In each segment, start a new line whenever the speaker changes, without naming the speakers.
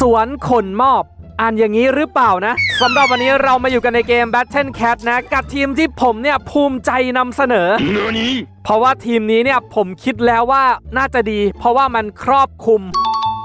สวนขนมอบอ่านอย่างนี้หรือเปล่านะสำหรับวันนี้เรามาอยู่กันในเกม Battle Cat นะ กับทีมที่ผมเนี่ยภูมิใจนำเสนอ เพราะว่าทีมนี้เนี่ยผมคิดแล้วว่าน่าจะดี เพราะว่ามันครอบคลุม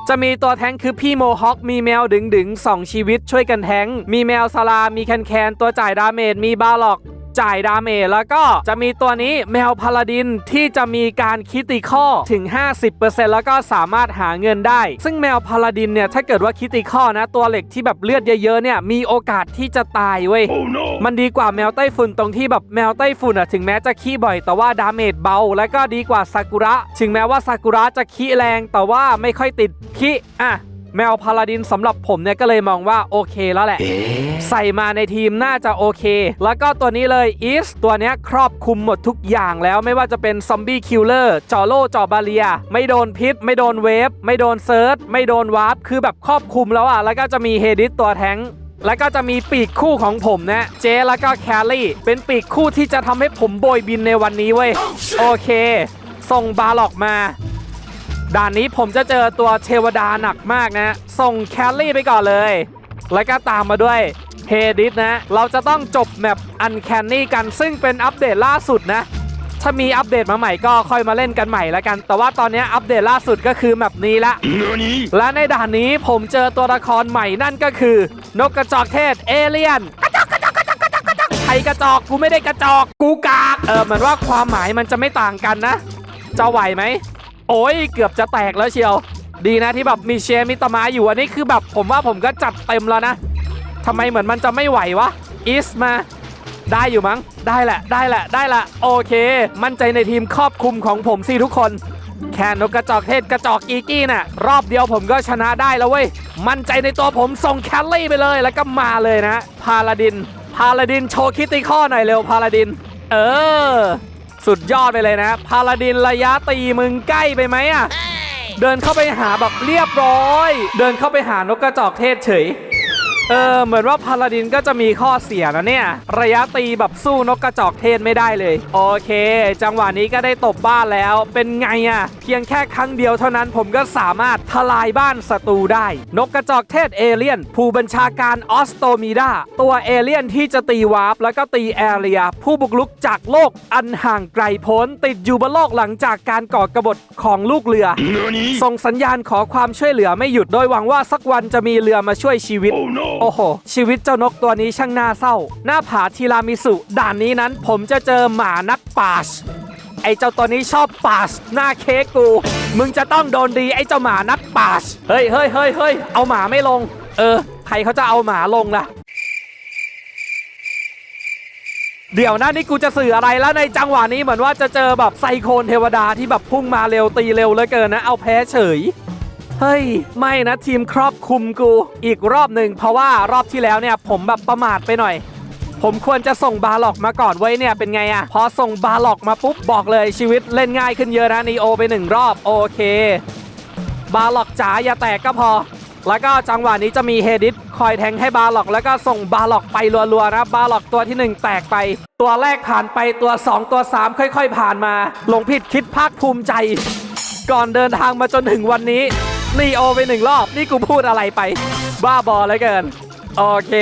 จะมีตัวแท้งคือพี่โมฮอคมีแมวดึงดึงๆสองชีวิตช่วยกันแท้ง มีแมวสลา มีแคนแคนตัวจ่ายดาเมจมีบาล็อก จ่ายดาเมจแล้วก็จะมีตัวนี้แมวพาลาดินที่จะมีการคิติคอถึง 50%แล้วก็สามารถหาเงินได้ ซึ่งแมวพาลาดินเนี่ยถ้าเกิดว่าคิติคอนะ ตัวเหล็กที่แบบเลือดเยอะๆเนี่ยมีโอกาสที่จะตายเว้ย
Oh no!
มันดีกว่าแมวไต้ฝุ่นตรงที่แบบแมวไต้ฝุ่นอะถึงแม้จะขี้บ่อย แต่ว่าดาเมจเบา และก็ดีกว่าซากุระ ถึงแม้ว่าซากุระจะขี้แรงแต่ว่าไม่ค่อยติดขี้อะ แมวพาลาดินสำหรับผมเนี่ยก็เลยมองว่าโอเคแล้วแหละ ใส่มาในทีมน่าจะโอเค แล้วก็ตัวนี้เลยอีสตัวเนี้ยครอบคลุมหมดทุกอย่างแล้วไม่ว่าจะเป็นซอมบี้คิลเลอร์จอโลจอบาเลีย ไม่โดนพิษ ไม่โดนเวฟ ไม่โดนเซิร์ชไม่โดนวาร์ปคือแบบครอบคลุมแล้วอะ แล้วก็จะมีเฮดิสตัวแท้งแล้วก็จะมีปีกคู่ของผมนะเจแล้วก็แคลรี่ เป็นปีกคู่ที่จะทำให้ผมโบยบินในวันนี้เว้ย โอเค ส่งบาล็อกมา ด่านนี้ผมจะเจอตัวเทวดาหนักมากนะ ส่งแคลรี่ไปก่อนเลย แล้วก็ตามมาด้วยเฮดิสนะ เราจะต้องจบแมปอันแคนนี่กันซึ่งเป็นอัปเดตล่าสุดนะ ถ้ามีอัปเดตมาใหม่ก็ค่อยมาเล่นกันใหม่แล้วกัน แต่ว่าตอนนี้อัปเดตล่าสุดก็คือแมปนี้ละ
NANI?
และในด่านนี้ผมเจอตัวละครใหม่นั่นก็คือ นกกระจอกเทศเอเลียนกระจอกกระจอกกระจอกกระจอกกระจอกใครกระจอกกูไม่ได้กระจอกกูกาก เออเหมือนว่าความหมายมันจะไม่ต่างกันนะ จะไหวไหม โอ้ยเกือบจะแตกแล้วเชียว ดีนะที่แบบมีเชมิตามาอยู่อันนี้คือแบบผมว่าผมก็จัดเต็มแล้วนะทำไมเหมือนมันจะไม่ไหววะอิสมาได้อยู่มั้ง ได้แหละ ได้แหละ ได้ละ โอเค มั่นใจในทีมครอบคลุมของผมสิทุกคน แค่นกกระจอกเทศกระจอกอีกี้น่ะ รอบเดียวผมก็ชนะได้แล้วเว้ย มั่นใจในตัวผมส่งแคลรี่ไปเลย แล้วก็มาเลยนะ พาลาดิน พาลาดินโชว์คิติข้อหน่อยเร็ว พาลาดิน เออ สุดยอดไปเลยนะ พาลาดินระยะตีมึงใกล้ไปไหมอะเดินเข้าไปหาแบบเรียบร้อย เดินเข้าไปหานกกระจอกเทศเฉย เออ เหมือนว่าพาลาดินก็จะมีข้อเสียนะเนี่ย ระยะตีแบบสู้นกกระจอกเทศไม่ได้เลย โอเค จังหวะนี้ก็ได้ตบบ้านแล้ว เป็นไงอะ่ะ เพียงแค่ครั้งเดียวเท่านั้นผมก็สามารถทลายบ้านศัตรูได้ นกกระจอกเทศเอเลียน ผู้บัญชาการออสโตมีดาตัวเอเลียนที่จะตีวาร์ปแล้วก็ตีแอเรีย ผู้บุกรุกจากโลกอันห่างไกลโพ้นติดอยู่บนโลกหลังจากการก่อกบฏของลูกเรือ
NANI?
ส่งสัญญาณขอความช่วยเหลือไม่หยุดโดยหวังว่าสักวันจะมีเรือมาช่วยชีวิต
Oh no!
โอ้โห ชีวิตเจ้านกตัวนี้ช่างน่าเศร้า หน้าผาทีรามิสุ ด่านนี้นั้นผมจะเจอหมานักปาชไอ้เจ้าตัวนี้ชอบปาชหน้าเค้กกู มึงจะต้องโดนดีไอ้เจ้าหมานักปาชเฮ้ยเฮ้ยเฮ้ยเฮ้ยเอาหมาไม่ลง เออ ใครเขาจะเอาหมาลงล่ะ เดี๋ยวนะนี่กูจะสื่ออะไรแล้วในจังหวะนี้เหมือนว่าจะเจอแบบไซโคลนเทวดาที่แบบพุ่งมาเร็วตีเร็วเหลือเกินนะ เอาแพ้เฉย เฮ้ย ไม่นะทีมครอบคุมกู อีกรอบหนึ่งเพราะว่ารอบที่แล้วเนี่ยผมแบบประมาทไปหน่อย ผมควรจะส่งบาล็อกมาก่อนไว้เนี่ยเป็นไงอะพอส่งบาล็อกมาปุ๊บบอกเลยชีวิตเล่นง่ายขึ้นเยอะนะนีโอไปหนึ่งรอบโอเค บาล็อกจ๋าอย่าแตกก็พอ แล้วก็จังหวะนี้จะมีเฮดิสคอยแทงให้บาล็อก แล้วก็ส่งบาล็อกไปรัวๆนะบาล็อกตัวที่ 1 แตกไป ตัวแรกผ่านไปตัว 2 ตัว 3 ค่อย ๆ ผ่านมาหลงผิดคิดภาคภูมิใจ ก่อนเดินทางมาจนถึงวันนี้ นีโอไปหนึ่งรอบ นี่กูพูดอะไรไป บ้าบอเลยเกิน โอเค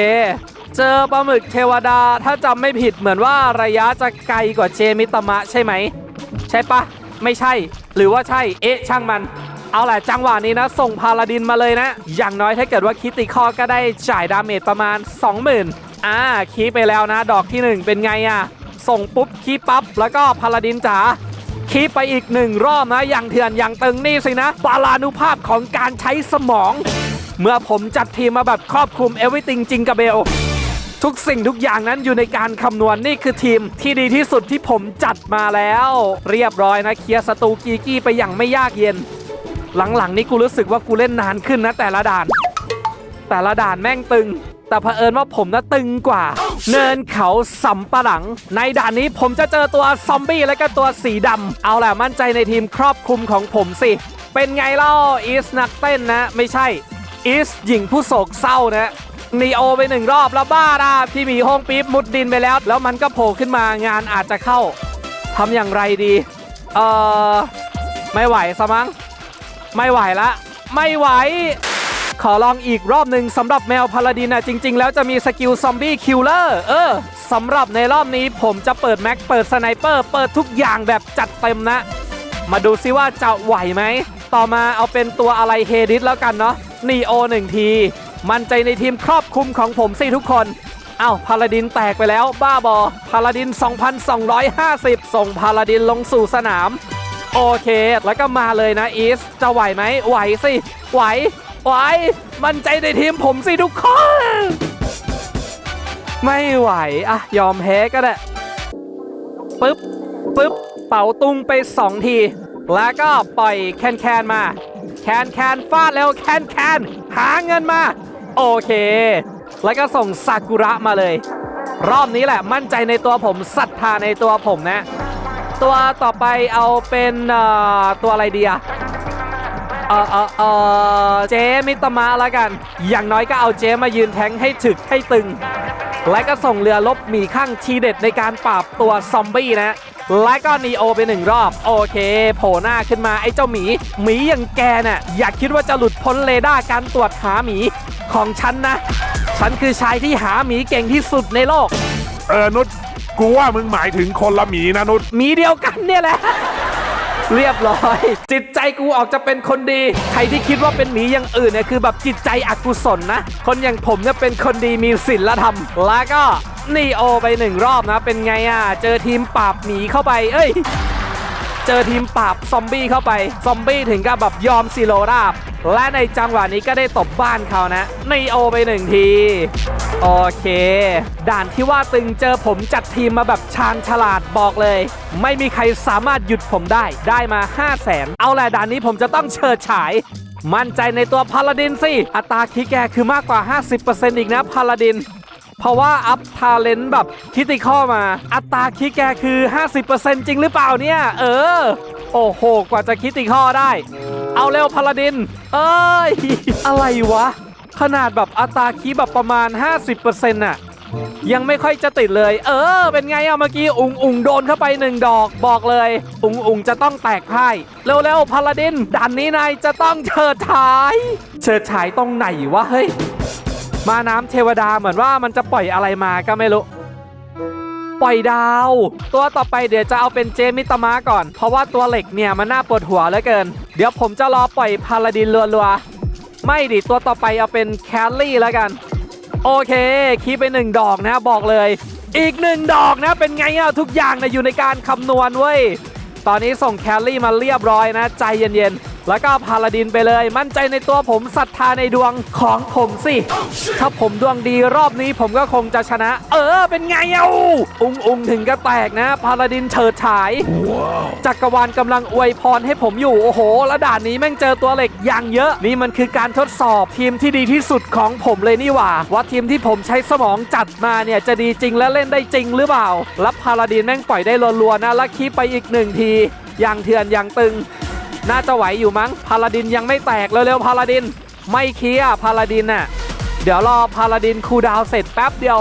เจอปลาหมึกเทวดาถ้าจำไม่ผิดเหมือนว่าระยะจะไกลกว่าเจมิตมะใช่ไหม ใช่ปะ ไม่ใช่ หรือว่าใช่ เอ๊ะ ช่างมัน เอาแหละจังหวะนี้นะ ส่งพาลาดินมาเลยนะ อย่างน้อยถ้าเกิดว่าคิติคอก็ได้จ่ายดาเมจประมาณ 20,000อ่าคีไปแล้วนะ ดอกที่ 1 เป็นไงอะส่งปุ๊บคีปั๊บแล้วก็พาลาดินจ๋า คีไปอีกหนึ่งรอบนะ อย่างเถื่อนอย่างตึงนี่สินะปาลานุภาพของการใช้สมอง เมื่อผมจัดทีมมาแบบครอบคลุมเอวิติงจิงกับเบล ทุกสิ่งทุกอย่างนั้นอยู่ในการคำนวณนี่คือทีมที่ดีที่สุดที่ผมจัดมาแล้ว เรียบร้อยนะเคลียร์ศัตรูกีกี้ไปอย่างไม่ยากเย็น หลังๆ นี่กูรู้สึกว่ากูเล่นนานขึ้นนะแต่ละด่าน แต่ละด่านแม่งตึง แต่เผอิญว่าผมน่ะตึงกว่า เนินเขาสำปะหลัง ในด่านนี้ผมจะเจอตัวซอมบี้และก็ตัวสีดำเอาแหละมั่นใจในทีมครอบคลุมของผมสิ เป็นไงเล่าอีสนักเต้นนะ ไม่ใช่อีสหญิงผู้โศกเศร้านะนีโอไปหนึ่งรอบแล้วบ้าด่าพี่หมีห้องปี๊บมุดดินไปแล้ว แล้วมันก็โผล่ขึ้นมางานอาจจะเข้าทำอย่างไรดี เออไม่ไหวซะมั้ง ไม่ไหวละ ไม่ไหว ขอลองอีกรอบหนึ่งสำหรับแมวพาลาดินนะจริง ๆ แล้วจะมีสกิลซอมบี้คิลเลอร์เออสำหรับในรอบนี้ผมจะเปิดแม็กเปิดสไนเปอร์เปิดทุกอย่างแบบจัดเต็มนะ มาดูซิว่าจะไหวไหม ต่อมาเอาเป็นตัวอะไรเฮดิสแล้วกันเนาะนีโอหนึ่งที มั่นใจในทีมครอบคลุมของผมสิทุกคนเอ้าพาลาดินแตกไปแล้วบ้าบอพาลาดิน 2,250 ส่งพาลาดินลงสู่สนาม โอเค แล้วก็มาเลยนะอีสจะไหวไหมไหวสิไหว ไหวมั่นใจในทีมผมสิทุกคน ไม่ไหวอะยอมแพ้ก็ได้ปึ๊บปึ๊บเป่าตุงไป 2 ที แล้วก็ปล่อยแคนแคนมา แคนแคนฟาดแล้วแคนแคนหาเงินมา โอเค แล้วก็ส่งซากุระมาเลย รอบนี้แหละมั่นใจในตัวผมศรัทธาในตัวผมนะ ตัวต่อไปเอาเป็นตัวอะไรดีอะ เออเออเออเจมิตามะแล้วกัน อย่างน้อยก็เอาเจมายืนแทงค์ให้ถึกให้ตึง และก็ส่งเรือลบหมีข้างทีเด็ดในการปราบตัวซอมบี้นะ และก็นีโอไปหนึ่งรอบ โอเค โผล่หน้าขึ้นมาไอ้เจ้าหมี หมีอย่างแกน่ะอยากคิดว่าจะหลุดพ้นเรดาร์การตรวจหาหมีของฉันนะ ฉันคือชายที่หาหมีเก่งที่สุดในโลก
เออนุชกูว่ามึงหมายถึงคนละหมีนะนุช
หมีเดียวกันเนี่ยแหละ เรียบร้อย จิตใจกูออกจะเป็นคนดี ใครที่คิดว่าเป็นหมีอย่างอื่นเนี่ยคือแบบจิตใจอกุศลนะ คนอย่างผมเนี่ยเป็นคนดีมีศีลธรรม แล้วก็นีโอไปหนึ่งรอบนะ เป็นไงอะ เจอทีมปราบหมีเข้าไป เอ้ย เจอทีมปราบซอมบี้เข้าไป ซอมบี้ถึงกับแบบยอมซีโรราบ และในจังหวะนี้ก็ได้ตบบ้านเขานะนีโอไปหนึ่งที โอเค ด่านที่ว่าตึงเจอผมจัดทีมมาแบบชาญฉลาดบอกเลย ไม่มีใครสามารถหยุดผมได้ได้มา 5 0 0แสนเอาแหละด่านนี้ผมจะต้องเฉิดฉาย มั่นใจในตัวพาลาดินสิ อัตราคิกแกคือมากกว่า 50%อีกนะพาลาดินเพราะว่าอัพทาเลนต์แบบคิติคอมา อัตราคิกแกคือ 50%จริงหรือเปล่าเนี่ย เออ โอ้โห กว่าจะคิติคอได้ เอาเร็วพาลาดิน เอ้ย อะไรวะ ขนาดแบบอัตราคีแบบประมาณ 50%น่ะ ยังไม่ค่อยจะติดเลย เออ เป็นไงอะเมื่อกี้ อุงอุงโดนเข้าไปหนึ่งดอกบอกเลย อุงอุงจะต้องแตกพ่ายเร็วๆพาลาดินด่านนี้นายจะต้องเฉิดฉาย เฉิดฉายตรงไหนวะเฮ้ยมาน้ำเทวดาเหมือนว่ามันจะปล่อยอะไรมาก็ไม่รู้ ปล่อยดาว ตัวต่อไปเดี๋ยวจะเอาเป็นเจมิตามะก่อน เพราะว่าตัวเหล็กเนี่ยมันน่าปวดหัวเหลือเกิน เดี๋ยวผมจะรอปล่อยพาลาดินรัวๆ ไม่ดิตัวต่อไปเอาเป็นแคลรี่แล้วกัน โอเคคีบไปหนึ่งดอกนะบอกเลย อีกหนึ่งดอกนะเป็นไงอะทุกอย่างนะอยู่ในการคำนวณเว้ย ตอนนี้ส่งแคลรี่มาเรียบร้อยนะ ใจเย็นๆ แล้วก็พาลาดินไปเลย มั่นใจในตัวผมศรัทธาในดวงของผมสิ ถ้าผมดวงดีรอบนี้ผมก็คงจะชนะ เออ เป็นไงเอ้าอุงอุงถึงก็แตกนะ พาลาดินเฉิดฉาย จักรวาลกำลังอวยพรให้ผมอยู่ โอ้โหแล้วด่านนี้แม่งเจอตัวเหล็กอย่างเยอะ นี่มันคือการทดสอบทีมที่ดีที่สุดของผมเลยนี่หว่า ว่าทีมที่ผมใช้สมองจัดมาเนี่ยจะดีจริงและเล่นได้จริงหรือเปล่าแล้วพาลาดินแม่งปล่อยได้รัวๆนะแล้วคีไปอีกหนึ่งที อย่างเถื่อนอย่างตึง น่าจะไหวอยู่มั้งพาลาดินยังไม่แตกเร็วๆพาลาดิน ไม่เคลียพาลาดินน่ะเดี๋ยวรอพาลาดินคูดาวเสร็จแป๊บเดียว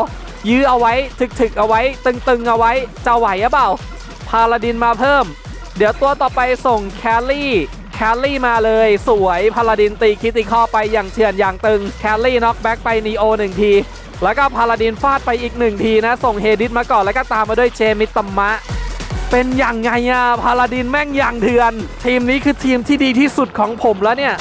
ยื้อเอาไว้ถึกๆเอาไว้ ตึงๆเอาไว้จะไหวหรือเปล่าพาลาดินมาเพิ่ม เดี๋ยวตัวต่อไปส่งแคลรี่แคลรี่มาเลยสวยพาลาดินตีคิติคอไปอย่างเฉือนอย่างตึงแคลรี่น็อกแบ็กไปนีโอหนึ่งที แล้วก็พาลาดินฟาดไปอีกหนึ่งทีนะ ส่งเฮดิสมาก่อนแล้วก็ตามมาด้วยเจมิตามะ เป็นอย่างไงอะพาลาดินแม่งอย่างเถื่อน ทีมนี้คือทีมที่ดีที่สุดของผมแล้วเนี่ย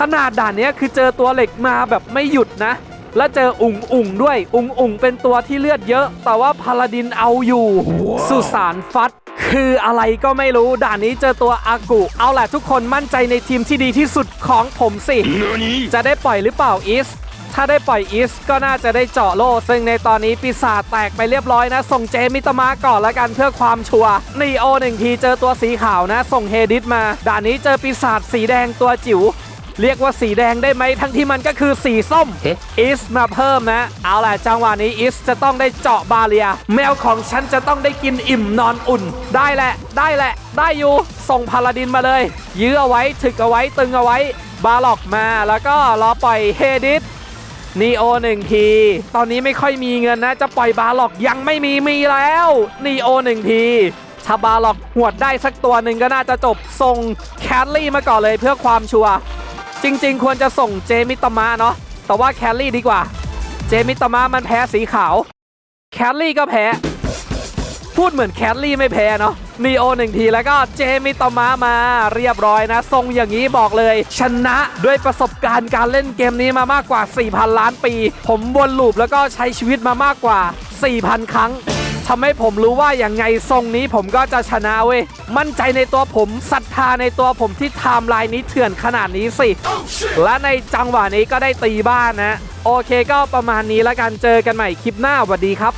ขนาดด่านเนี้ยคือเจอตัวเหล็กมาแบบไม่หยุดนะ แล้วเจออุ๋งอุ๋งด้วย อุ๋งอุ๋งเป็นตัวที่เลือดเยอะ แต่ว่าพาลาดินเอาอยู่ สุสานฟัดคืออะไรก็ไม่รู้ด่านนี้เจอตัวอากุ เอาแหละทุกคนมั่นใจในทีมที่ดีที่สุดของผมสิ จะได้ปล่อยหรือเปล่าอีส ถ้าได้ปล่อยอีสก็น่าจะได้เจาะโล่ ซึ่งในตอนนี้ปีศาจแตกไปเรียบร้อยนะ ส่งเจมิตามะก่อนแล้วกันเพื่อความชัวร์นีโอหนึ่งทีเจอตัวสีขาวนะ ส่งเฮดิสมา ด่านนี้เจอปีศาจสีแดงตัวจิ๋วเรียกว่าสีแดงได้ไหมทั้งที่มันก็คือสีส้มอีสมาเพิ่มนะ เอาล่ะจังหวะนี้อีสจะต้องได้เจาะบาเรีย แมวของฉันจะต้องได้กินอิ่มนอนอุ่น ได้แหละ ได้แหละ ได้อยู่ ส่งพาลาดินมาเลย ยื้อเอาไว้ถึกเอาไว้ตึงเอาไว้ บาล็อกมาแล้วก็รอปล่อยเฮดิส นีโอหนึ่งที ตอนนี้ไม่ค่อยมีเงินนะ จะปล่อยบาล็อกยังไม่มีมีแล้วนีโอหนึ่งทีถ้าบาล็อกหวดได้สักตัวหนึ่งก็น่าจะจบส่งแคลรี่มาก่อนเลยเพื่อความชัวร์จริง ๆ ควรจะส่งเจมิตมะเนาะแต่ว่าแคลรี่ดีกว่า เจมิตมะมันแพ้สีขาว แคลรี่ก็แพ้ พูดเหมือนแคทลี่ไม่แพ้เนาะ นีโอหนึ่งทีแล้วก็เจมิตามะมาเรียบร้อยนะ ทรงอย่างนี้บอกเลย ชนะด้วยประสบการณ์การเล่นเกมนี้มามากกว่า 4,000 ล้านปี ผมวนลูปแล้วก็ใช้ชีวิตมามากกว่า 4,000 ครั้งทำให้ผมรู้ว่าอย่างไงทรงนี้ผมก็จะชนะเว้ย มั่นใจในตัวผมศรัทธาในตัวผมที่ไทม์ไลน์นี้เถื่อนขนาดนี้สิ และในจังหวะนี้ก็ได้ตีบ้านนะ โอเคก็ประมาณนี้แล้วกันเจอกันใหม่คลิปหน้าสวัสดีครับ